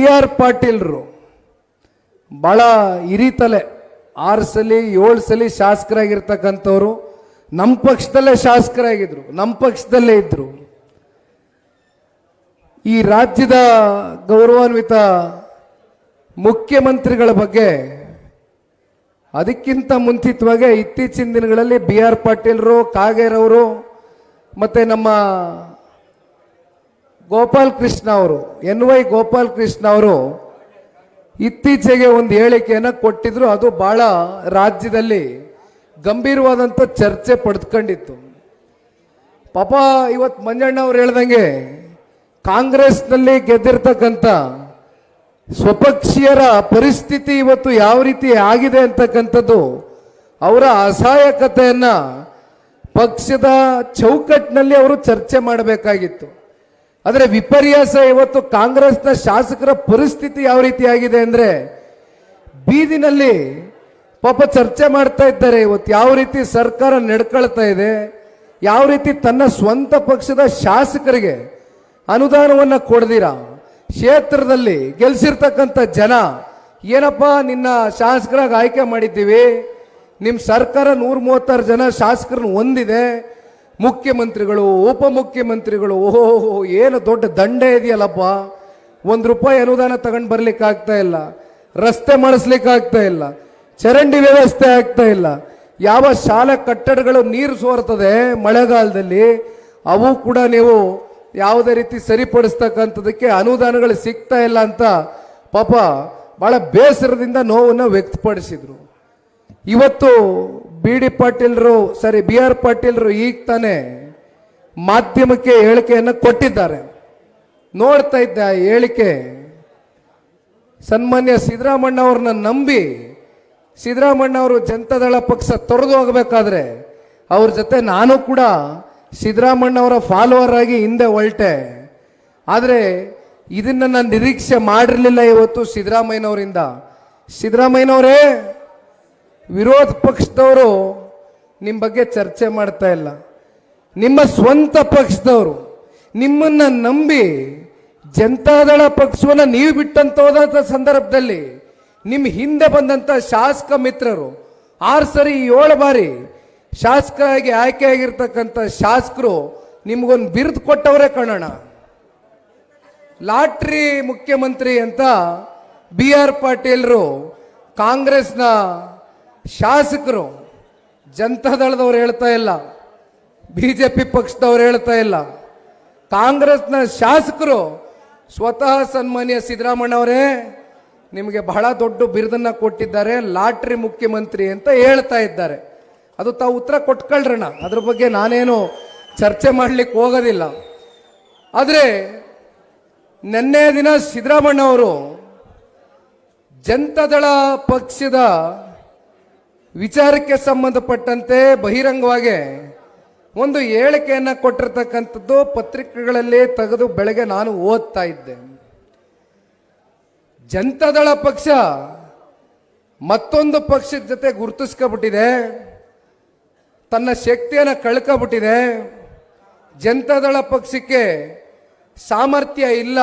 B R ಪಾಟೀಲ್ರು ಭಾಳ ಹಿರಿತಲೆ, ಆರು ಸಲ, ಏಳು ಸಲ ಶಾಸಕರಾಗಿರ್ತಕ್ಕಂಥವ್ರು. ನಮ್ಮ ಪಕ್ಷದಲ್ಲೇ ಶಾಸಕರಾಗಿದ್ರು ನಮ್ಮ ಪಕ್ಷದಲ್ಲೇ ಇದ್ರು. ಈ ರಾಜ್ಯದ ಗೌರವಾನ್ವಿತ ಮುಖ್ಯಮಂತ್ರಿಗಳ ಬಗ್ಗೆ ಅದಕ್ಕಿಂತ ಮುಂಚಿತವಾಗಿ ಇತ್ತೀಚಿನ ದಿನಗಳಲ್ಲಿ ಬಿ ಆರ್ ಪಾಟೀಲ್ರು, ಕಾಗೇರವರು, ಮತ್ತು ನಮ್ಮ ಗೋಪಾಲ್ ಕೃಷ್ಣ ಅವರು, ಎನ್ ವೈ ಗೋಪಾಲ್ ಕೃಷ್ಣ ಅವರು ಇತ್ತೀಚೆಗೆ ಒಂದು ಹೇಳಿಕೆಯನ್ನು ಕೊಟ್ಟಿದ್ರು. ಅದು ಬಹಳ ರಾಜ್ಯದಲ್ಲಿ ಗಂಭೀರವಾದಂಥ ಚರ್ಚೆ ಪಡೆದುಕೊಂಡಿತ್ತು ಪಾಪ ಇವತ್ತು ಮಂಜಣ್ಣ ಅವ್ರು ಹೇಳ್ದಂಗೆ ಕಾಂಗ್ರೆಸ್ನಲ್ಲಿ ಗೆದ್ದಿರ್ತಕ್ಕಂಥ ಸ್ವಪಕ್ಷೀಯರ ಪರಿಸ್ಥಿತಿ ಇವತ್ತು ಯಾವ ರೀತಿ ಆಗಿದೆ ಅಂತಕ್ಕಂಥದ್ದು, ಅವರ ಅಸಹಾಯಕತೆಯನ್ನು ಪಕ್ಷದ ಚೌಕಟ್ಟಿನಲ್ಲಿ ಅವರು ಚರ್ಚೆ ಮಾಡಬೇಕಾಗಿತ್ತು. ಆದರೆ ವಿಪರ್ಯಾಸ ಇವತ್ತು ಕಾಂಗ್ರೆಸ್ನ ಶಾಸಕರ ಪರಿಸ್ಥಿತಿ ಯಾವ ರೀತಿ ಆಗಿದೆ ಅಂದ್ರೆ ಬೀದಿನಲ್ಲಿ ಪಾಪ ಚರ್ಚೆ ಮಾಡ್ತಾ ಇದ್ದಾರೆ. ಇವತ್ತು ಯಾವ ರೀತಿ ಸರ್ಕಾರ ನಡ್ಕೊಳ್ತಾ ಇದೆ, ಯಾವ ರೀತಿ ತನ್ನ ಸ್ವಂತ ಪಕ್ಷದ ಶಾಸಕರಿಗೆ ಅನುದಾನವನ್ನು ಕೊಡ್ದಿರಾ, ಕ್ಷೇತ್ರದಲ್ಲಿ ಗೆಲ್ಸಿರ್ತಕ್ಕಂಥ ಜನ ಏನಪ್ಪ ನಿನ್ನ ಶಾಸಕರಾಗಿ ಆಯ್ಕೆ ಮಾಡಿದ್ದೀವಿ ನಿಮ್ಮ ಸರ್ಕಾರ ನೂರ ಮೂವತ್ತಾರು ಜನ ಶಾಸಕರನ್ನು ಹೊಂದಿದೆ ಮುಖ್ಯಮಂತ್ರಿಗಳು, ಉಪಮುಖ್ಯಮಂತ್ರಿಗಳು, ಓಹೋ, ಏನು ದೊಡ್ಡ ದಂಡೆ ಇದೆಯಲ್ಲಪ್ಪ? ಒಂದು ರೂಪಾಯಿ ಅನುದಾನ ತಗೊಂಡು ಬರ್ಲಿಕ್ಕೆ ಆಗ್ತಾ ಇಲ್ಲ. ರಸ್ತೆ ಮಾಡಿಸ್ಲಿಕ್ಕೆ ಆಗ್ತಾ ಇಲ್ಲ. ಚರಂಡಿ ವ್ಯವಸ್ಥೆ ಆಗ್ತಾ ಇಲ್ಲ. ಯಾವ ಶಾಲೆ ಕಟ್ಟಡಗಳು ನೀರು ಸೋರ್ತದೆ ಮಳೆಗಾಲದಲ್ಲಿ, ಅವು ಕೂಡ ನೀವು ಯಾವುದೇ ರೀತಿ ಸರಿಪಡಿಸ್ತಕ್ಕಂಥದಕ್ಕೆ ಅನುದಾನಗಳು ಸಿಗ್ತಾ ಇಲ್ಲ ಅಂತ ಪಾಪ ಬಹಳ ಬೇಸರದಿಂದ ನೋವನ್ನು ವ್ಯಕ್ತಪಡಿಸಿದ್ರು. ಇವತ್ತು ಬಿ ಡಿ ಪಾಟೀಲ್ರು, ಸರಿ, ಬಿ ಆರ್ ಪಾಟೀಲ್ರು ಈಗ ತಾನೇ ಮಾಧ್ಯಮಕ್ಕೆ ಹೇಳಿಕೆಯನ್ನು ಕೊಟ್ಟಿದ್ದಾರೆ. ನೋಡ್ತಾ ಇದ್ದೆ ಆ ಹೇಳಿಕೆ. ಸನ್ಮಾನ್ಯ ಸಿದ್ದರಾಮಣ್ಣ ಅವ್ರನ್ನ ನಂಬಿ ಸಿದ್ದರಾಮಣ್ಣ ಅವರು ಜನತಾದಳ ಪಕ್ಷ ತೊರೆದು ಹೋಗಬೇಕಾದ್ರೆ ಅವ್ರ ಜೊತೆ ನಾನು ಕೂಡ ಸಿದ್ದರಾಮಣ್ಣ ಅವರ ಫಾಲೋವರ್ ಆಗಿ ಹಿಂದೆ ಹೊಲ್ಟೆ ಆದರೆ ಇದನ್ನ ನಾನು ನಿರೀಕ್ಷೆ ಮಾಡಿರಲಿಲ್ಲ ಇವತ್ತು ಸಿದ್ದರಾಮಯ್ಯನವರಿಂದ. ಸಿದ್ದರಾಮಯ್ಯನವರೇ ವಿರೋಧ ಪಕ್ಷದವರು ನಿಮ್ಮ ಬಗ್ಗೆ ಚರ್ಚೆ ಮಾಡ್ತಾ ಇಲ್ಲ. ನಿಮ್ಮ ಸ್ವಂತ ಪಕ್ಷದವರು ನಿಮ್ಮನ್ನ ನಂಬಿ ಜನತಾದಳ ಪಕ್ಷವನ್ನು ನೀವು ಬಿಟ್ಟಂತ ಹೋದಂತ ಸಂದರ್ಭದಲ್ಲಿ ನಿಮ್ಮ ಹಿಂದೆ ಬಂದಂತ ಶಾಸಕ ಮಿತ್ರರು ಆರು ಸರಿ ಏಳು ಬಾರಿ ಶಾಸಕರಾಗಿ ಆಯ್ಕೆಯಾಗಿರ್ತಕ್ಕಂಥ ಶಾಸಕರು ನಿಮ್ಗೊಂದು ಬಿರುದು ಕೊಟ್ಟವರೇ ಕಾಣೋಣ ಲಾಟ್ರಿ ಮುಖ್ಯಮಂತ್ರಿ ಅಂತ ಬಿ ಆರ್ ಪಾಟೀಲ್ರು ಕಾಂಗ್ರೆಸ್ನ ಶಾಸಕರು ಜನತಾದಳದವ್ರು ಹೇಳ್ತಾ ಇಲ್ಲ ಬಿ ಜೆ ಪಿ ಪಕ್ಷದವ್ರು ಹೇಳ್ತಾ ಇಲ್ಲ. ಕಾಂಗ್ರೆಸ್ನ ಶಾಸಕರು ಸ್ವತಃ ಸನ್ಮಾನ್ಯ ಸಿದ್ದರಾಮಣ್ಣ ಅವರೇ, ನಿಮಗೆ ಬಹಳ ದೊಡ್ಡ ಬಿರುದನ್ನ ಕೊಟ್ಟಿದ್ದಾರೆ, ಲಾಟ್ರಿ ಮುಖ್ಯಮಂತ್ರಿ ಅಂತ ಹೇಳ್ತಾ ಇದ್ದಾರೆ. ಅದು ತಾವು ಉತ್ತರ ಕೊಟ್ಕೊಳ್ರಣ. ಅದ್ರ ಬಗ್ಗೆ ನಾನೇನು ಚರ್ಚೆ ಮಾಡ್ಲಿಕ್ಕೆ ಹೋಗೋದಿಲ್ಲ. ಆದರೆ, ನಿನ್ನೆ ದಿನ ಸಿದ್ದರಾಮಣ್ಣ ಅವರು ಜನತಾದಳ ಪಕ್ಷದ ವಿಚಾರಕ್ಕೆ ಸಂಬಂಧಪಟ್ಟಂತೆ ಬಹಿರಂಗವಾಗಿ ಒಂದು ಹೇಳಿಕೆಯನ್ನು ಕೊಟ್ಟಿರ್ತಕ್ಕಂಥದ್ದು ಪತ್ರಿಕೆಗಳಲ್ಲಿ ತೆಗೆದು ಬೆಳಗ್ಗೆ ನಾನು ಓದ್ತಾ ಇದ್ದೆ. ಜನತಾದಳ ಪಕ್ಷ ಮತ್ತೊಂದು ಪಕ್ಷದ ಜೊತೆ ಗುರುತಿಸ್ಕೊಬಿಟ್ಟಿದೆ. ತನ್ನ ಶಕ್ತಿಯನ್ನು ಕಳ್ಕೊಬಿಟ್ಟಿದೆ. ಜನತಾದಳ ಪಕ್ಷಕ್ಕೆ ಸಾಮರ್ಥ್ಯ ಇಲ್ಲ.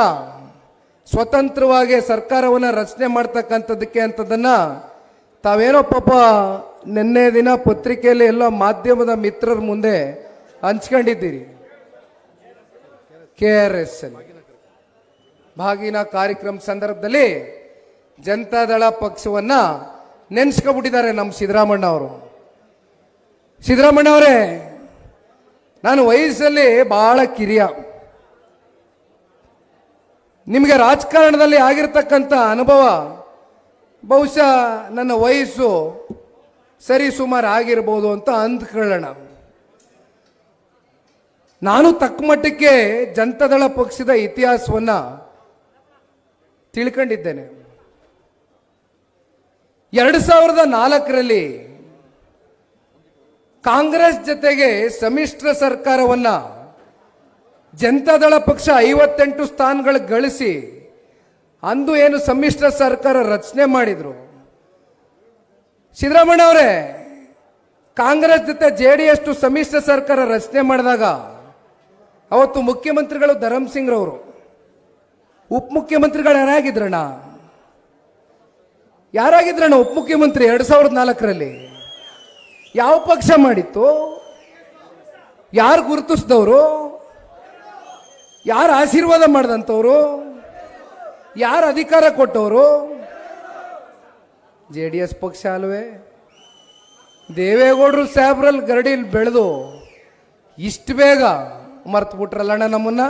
ಸ್ವತಂತ್ರವಾಗಿ ಸರ್ಕಾರವನ್ನು ರಚನೆ ಮಾಡ್ತಕ್ಕಂಥದ್ದಕ್ಕೆ ಅಂತದನ್ನ ತಾವೇನೋ ಪಾಪ ನಿನ್ನೆ ದಿನ ಪತ್ರಿಕೆಯಲ್ಲಿ ಎಲ್ಲ ಮಾಧ್ಯಮದ ಮಿತ್ರರ ಮುಂದೆ ಹಂಚ್ಕೊಂಡಿದ್ದೀರಿ. ಕೆ ಆರ್ ಎಸ್ ಅಲ್ಲಿ. ಭಾಗಿನ ಕಾರ್ಯಕ್ರಮ ಸಂದರ್ಭದಲ್ಲಿ ಜನತಾದಳ ಪಕ್ಷವನ್ನ ನೆನ್ಸ್ಕೊಬಿಟ್ಟಿದ್ದಾರೆ ನಮ್ಮ ಸಿದ್ದರಾಮಣ್ಣ ಅವರು ಸಿದ್ದರಾಮಣ್ಣ ಅವರೇ ನಾನು ವಯಸ್ಸಲ್ಲಿ ಬಹಳ ಕಿರಿಯ. ನಿಮಗೆ ರಾಜಕಾರಣದಲ್ಲಿ ಆಗಿರ್ತಕ್ಕಂಥ ಅನುಭವ ಬಹುಶಃ ನನ್ನ ವಯಸ್ಸು ಸರಿ ಸುಮಾರು ಆಗಿರ್ಬೋದು ಅಂತ ಅಂದ್ಕೊಳ್ಳೋಣ ನಾನು ತಕ್ಕ ಮಟ್ಟಕ್ಕೆ ಜನತಾದಳ ಪಕ್ಷದ ಇತಿಹಾಸವನ್ನು ತಿಳ್ಕೊಂಡಿದ್ದೇನೆ. ಎರಡು ಸಾವಿರದ ನಾಲ್ಕರಲ್ಲಿ ಕಾಂಗ್ರೆಸ್ ಜೊತೆಗೆ ಸಮ್ಮಿಶ್ರ ಸರ್ಕಾರವನ್ನು ಜನತಾದಳ ಪಕ್ಷ ಐವತ್ತೆಂಟು ಸ್ಥಾನಗಳು ಗಳಿಸಿ ಅಂದು ಏನು ಸಮ್ಮಿಶ್ರ ಸರ್ಕಾರ ರಚನೆ ಮಾಡಿದ್ರು? ಸಿದ್ದರಾಮಣ್ಣ ಅವರೇ, ಕಾಂಗ್ರೆಸ್ ಜೊತೆ ಜೆ ಡಿ ಎಸ್ ಸಮ್ಮಿಶ್ರ ಸರ್ಕಾರ ರಚನೆ ಮಾಡಿದಾಗ ಅವತ್ತು ಮುಖ್ಯಮಂತ್ರಿಗಳು ಧರಮ್ ಸಿಂಗ್ ರವರು. ಉಪಮುಖ್ಯಮಂತ್ರಿಗಳು ಯಾರಾಗಿದ್ರಣ್ಣ? ಯಾರಾಗಿದ್ರಣ್ಣ ಉಪಮುಖ್ಯಮಂತ್ರಿ ಎರಡ್ ಸಾವಿರದ ನಾಲ್ಕರಲ್ಲಿ? ಯಾವ ಪಕ್ಷ ಮಾಡಿತ್ತು? ಯಾರು ಗುರುತಿಸಿದವರು? ಯಾರು ಆಶೀರ್ವಾದ ಮಾಡಿದಂಥವ್ರು? ಯಾರು ಅಧಿಕಾರ ಕೊಟ್ಟವರು? ಜೆ ಡಿ ಎಸ್ ಪಕ್ಷ ಅಲ್ವೇ? ದೇವೇಗೌಡರು ಸಾಹೇಬ್ರಲ್ಲಿ ಗರಡಿಲಿ ಬೆಳೆದು ಇಷ್ಟು ಬೇಗ ಮರ್ತು ಬಿಟ್ರಲ್ಲಣ್ಣ ನಮ್ಮನ್ನ?